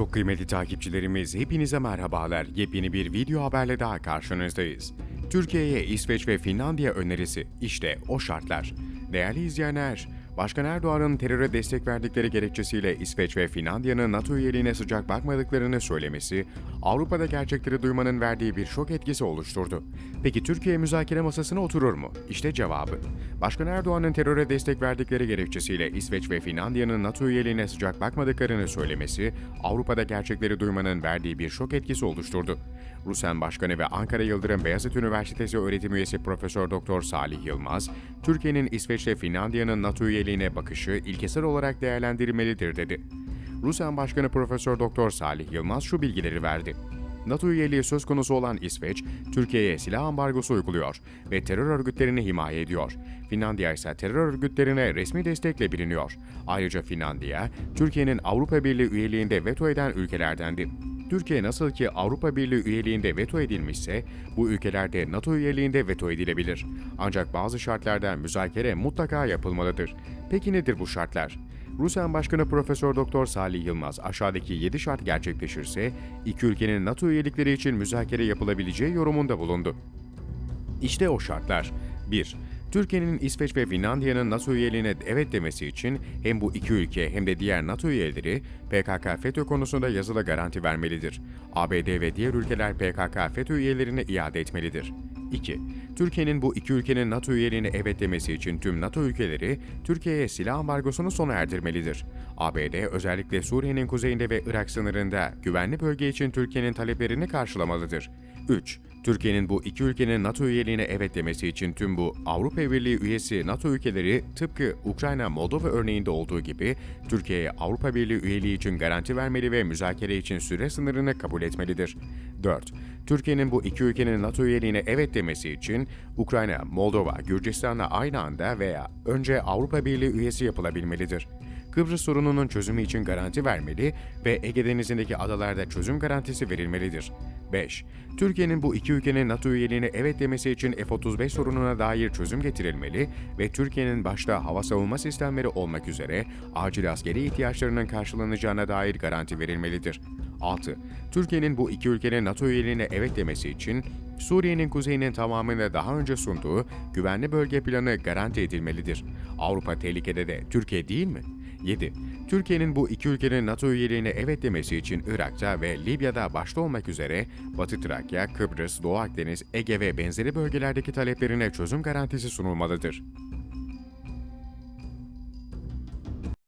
Çok kıymetli takipçilerimiz hepinize merhabalar. Yepyeni bir video haberle daha karşınızdayız. Türkiye'ye İsveç ve Finlandiya önerisi işte o şartlar. Değerli izleyenler, Başkan Erdoğan'ın teröre destek verdikleri gerekçesiyle İsveç ve Finlandiya'nın NATO üyeliğine sıcak bakmadıklarını söylemesi, Avrupa'da gerçekleri duymanın verdiği bir şok etkisi oluşturdu. Peki Türkiye müzakere masasına oturur mu? İşte cevabı. Başkan Erdoğan'ın teröre destek verdikleri gerekçesiyle İsveç ve Finlandiya'nın NATO üyeliğine sıcak bakmadıklarını söylemesi, Avrupa'da gerçekleri duymanın verdiği bir şok etkisi oluşturdu. Rusen Başkanı ve Ankara Yıldırım Beyazıt Üniversitesi öğretim üyesi Profesör Doktor Salih Yılmaz, Türkiye'nin İsveç ve Finlandiya'nın NATO üyeliğine bakışı ilkesel olarak değerlendirilmelidir dedi. Rusen Başkanı Profesör Doktor Salih Yılmaz şu bilgileri verdi. NATO üyeliği söz konusu olan İsveç, Türkiye'ye silah ambargosu uyguluyor ve terör örgütlerini himaye ediyor. Finlandiya ise terör örgütlerine resmi destekle biliniyor. Ayrıca Finlandiya, Türkiye'nin Avrupa Birliği üyeliğinde veto eden ülkelerdendi. Türkiye nasıl ki Avrupa Birliği üyeliğinde veto edilmişse, bu ülkelerde NATO üyeliğinde veto edilebilir. Ancak bazı şartlarda müzakere mutlaka yapılmalıdır. Peki nedir bu şartlar? Rusen Başkanı Profesör Doktor Salih Yılmaz aşağıdaki 7 şart gerçekleşirse iki ülkenin NATO üyelikleri için müzakere yapılabileceği yorumunda bulundu. İşte o şartlar. 1. Türkiye'nin İsveç ve Finlandiya'nın NATO üyeliğine evet demesi için hem bu iki ülke hem de diğer NATO üyeleri PKK-FETÖ konusunda yazılı garanti vermelidir. ABD ve diğer ülkeler PKK-FETÖ üyelerini iade etmelidir. 2. Türkiye'nin bu iki ülkenin NATO üyeliğine evet demesi için tüm NATO ülkeleri Türkiye'ye silah ambargosunu sona erdirmelidir. ABD özellikle Suriye'nin kuzeyinde ve Irak sınırında güvenli bölge için Türkiye'nin taleplerini karşılamalıdır. 3. Türkiye'nin bu iki ülkenin NATO üyeliğine evet demesi için tüm bu Avrupa Birliği üyesi NATO ülkeleri tıpkı Ukrayna, Moldova örneğinde olduğu gibi Türkiye'ye Avrupa Birliği üyeliği için garanti vermeli ve müzakere için süre sınırını kabul etmelidir. 4. Türkiye'nin bu iki ülkenin NATO üyeliğine evet demesi için Ukrayna, Moldova, Gürcistan'la aynı anda veya önce Avrupa Birliği üyesi yapılabilmelidir. Kıbrıs sorununun çözümü için garanti vermeli ve Ege Denizi'ndeki adalarda çözüm garantisi verilmelidir. 5. Türkiye'nin bu iki ülkenin NATO üyeliğine evet demesi için F-35 sorununa dair çözüm getirilmeli ve Türkiye'nin başta hava savunma sistemleri olmak üzere acil askeri ihtiyaçlarının karşılanacağına dair garanti verilmelidir. 6. Türkiye'nin bu iki ülkenin NATO üyeliğine evet demesi için Suriye'nin kuzeyinin tamamını daha önce sunduğu güvenli bölge planı garanti edilmelidir. Avrupa tehlikede de Türkiye değil mi? 7. Türkiye'nin bu iki ülkenin NATO üyeliğine evet demesi için Irak'ta ve Libya'da başta olmak üzere Batı Trakya, Kıbrıs, Doğu Akdeniz, Ege ve benzeri bölgelerdeki taleplerine çözüm garantisi sunulmalıdır.